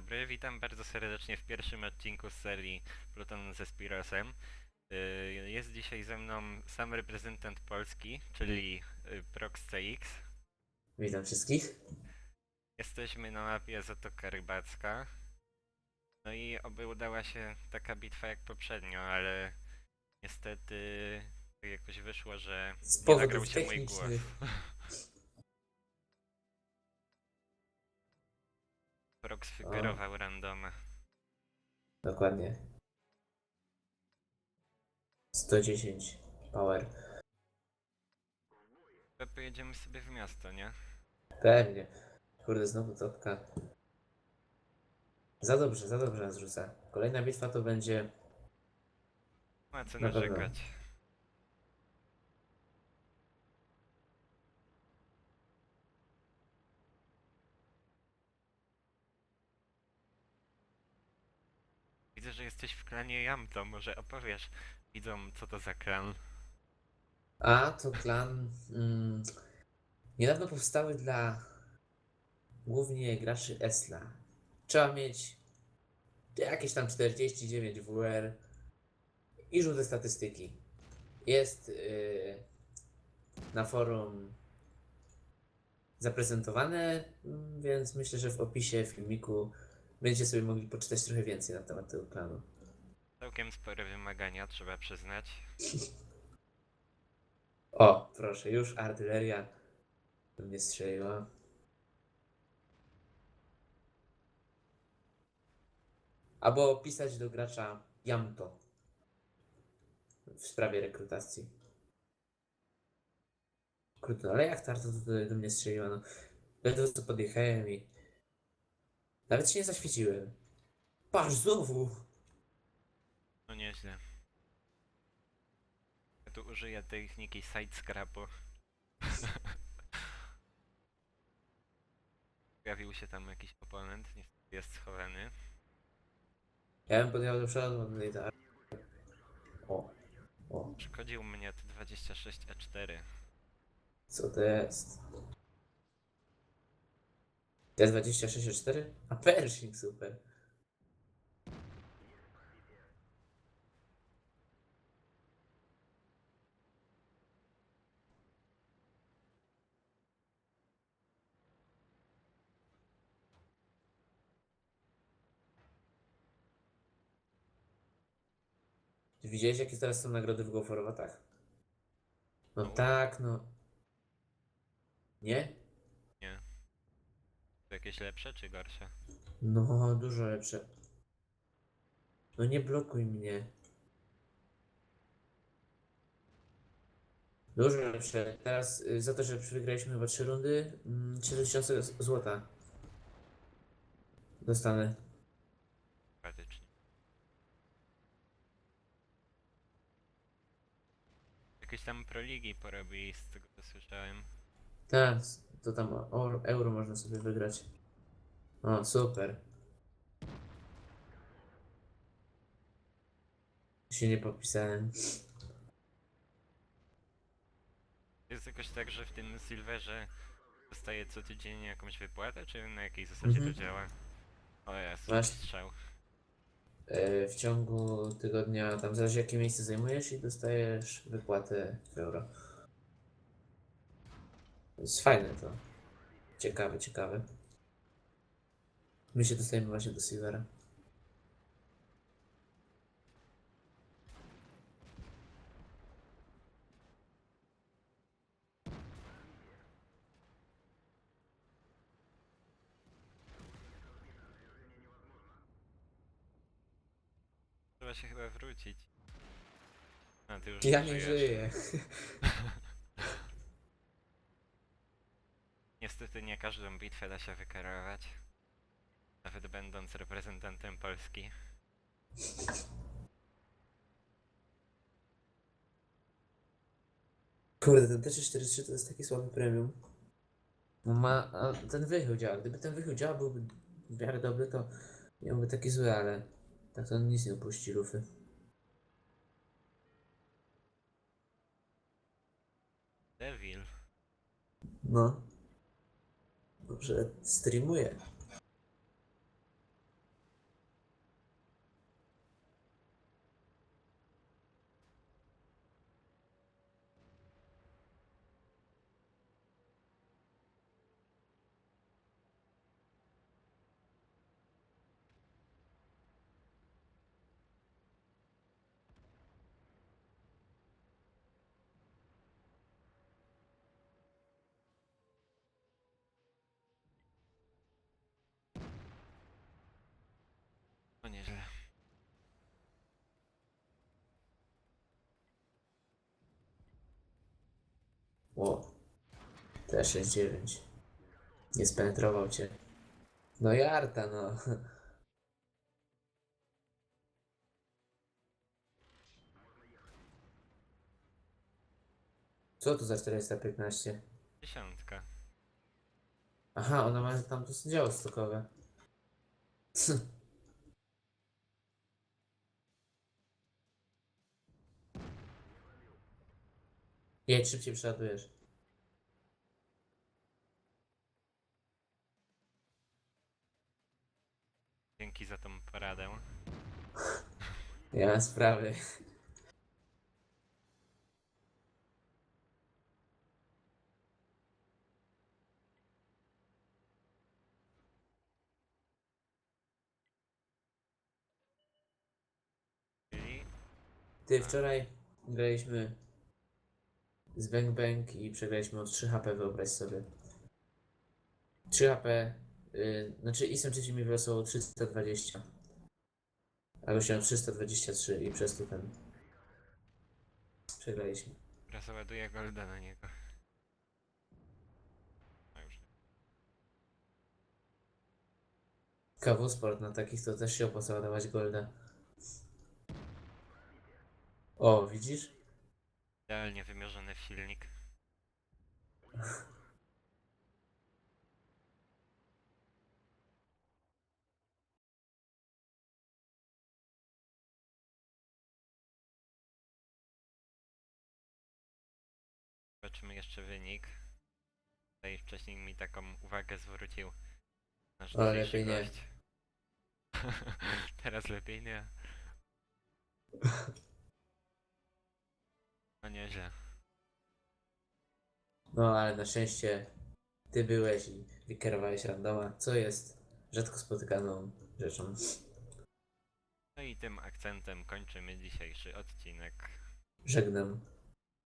dobry, witam bardzo serdecznie w pierwszym odcinku z serii Pluton ze Spirosem. Y, Jest dzisiaj ze mną sam reprezentant Polski, czyli y, Prox CX. Witam wszystkich. Jesteśmy na mapie Zatoka Rybacka. No i oby udała się taka bitwa jak poprzednio, ale niestety jakoś wyszło, że Z nie nagrał się mój głos. Prox wygerował randoma. Dokładnie. 110 power. To pojedziemy sobie w miasto, nie? Pewnie. Kurde, znowu topka. Za dobrze, za dobrze nas rzuca. Kolejna bitwa to będzie... Ma co Na pewno. narzekać. Widzę, że jesteś w klanie Jamto. Może opowiesz widzom, co to za klan? A, to klan... Mm, niedawno powstały dla głównie graczy Esla. Trzeba mieć jakieś tam 49 WR i żółte statystyki. Jest yy, na forum zaprezentowane, mm, więc myślę, że w opisie filmiku będziecie sobie mogli poczytać trochę więcej na temat tego klanu. Całkiem spore wymagania, trzeba przyznać. O, proszę, już artyleria do mnie strzeliła. Albo pisać do gracza Jamto w sprawie rekrutacji. Krótko, ale jak tarta do, do mnie strzeliła, no. Ledwo co podjechałem i nawet się nie zaświeciłem. Patrz, znowu! No nieźle. Ja tu użyję techniki side scrapu. Pojawił się tam jakiś oponent, niestety jest schowany. Ja bym podjechał do przodu, no i tak. O, o. Przeszkodził mnie to 26E4. Co to jest? T26 A Pershing, super. Widziałeś jakie teraz są nagrody w Go for Attack? No No. tak, no. Nie? Jakieś lepsze czy gorsze? No, dużo lepsze. No nie blokuj mnie. Dużo lepsze. Teraz y, za to, że wygraliśmy chyba 3 rundy, mm, 3000 z- złota. Dostanę. Praktycznie. Jakieś tam proligi porobili z tego co słyszałem. Teraz to tam o, euro można sobie wygrać. O, super. Się nie popisałem. Jest jakoś tak, że w tym Silverze dostaje co tydzień jakąś wypłatę, czy na jakiej zasadzie Mhm. to działa? O jest, Masz- strzał. E, w ciągu tygodnia, tam zależy jakie miejsce zajmujesz i dostajesz wypłatę w euro. Jest fajne to. Ciekawe, ciekawe. My się dostajemy właśnie do Silvera. Trzeba się chyba wrócić. A ty już Ja nie żyjesz. żyję. Niestety nie każdą bitwę da się wykarować. Nawet będąc reprezentantem Polski. Kurde, ten T43 to jest taki słaby premium. No ma, a ten wychył działa. Gdyby ten wychył działał, byłby w miarę dobry, to nie byłby taki zły, ale tak to on nic nie opuści lufy. Devil. No. Dobrze, streamuje. O. T69. Nie spenetrował cię. No i Arta, no. Co to za 415? Dziesiątka. Aha, ona ma tam to działo stokowe. Jedź szybciej przeładujesz. Dzięki za tą poradę. Nie ma sprawy. Czyli Ty, wczoraj graliśmy z Bang Bang i przegraliśmy o 3 HP, wyobraź sobie. 3 HP, yy, znaczy Isem trzeci mi wylosował 320. A gościem 323 i przez to ten... Przegraliśmy. teraz ładuję golda na niego. A już nie. KW Sport na takich to też się opłaca dawać golda. O, widzisz? Idealnie wymierzony w silnik. Zobaczymy jeszcze wynik. Tutaj wcześniej mi taką uwagę zwrócił nasz dzisiejszy lepiej nie. gość. Teraz lepiej nie. No nieźle. No, ale na szczęście ty byłeś i wykierowałeś randoma, co jest rzadko spotykaną rzeczą. No i tym akcentem kończymy dzisiejszy odcinek. Żegnam.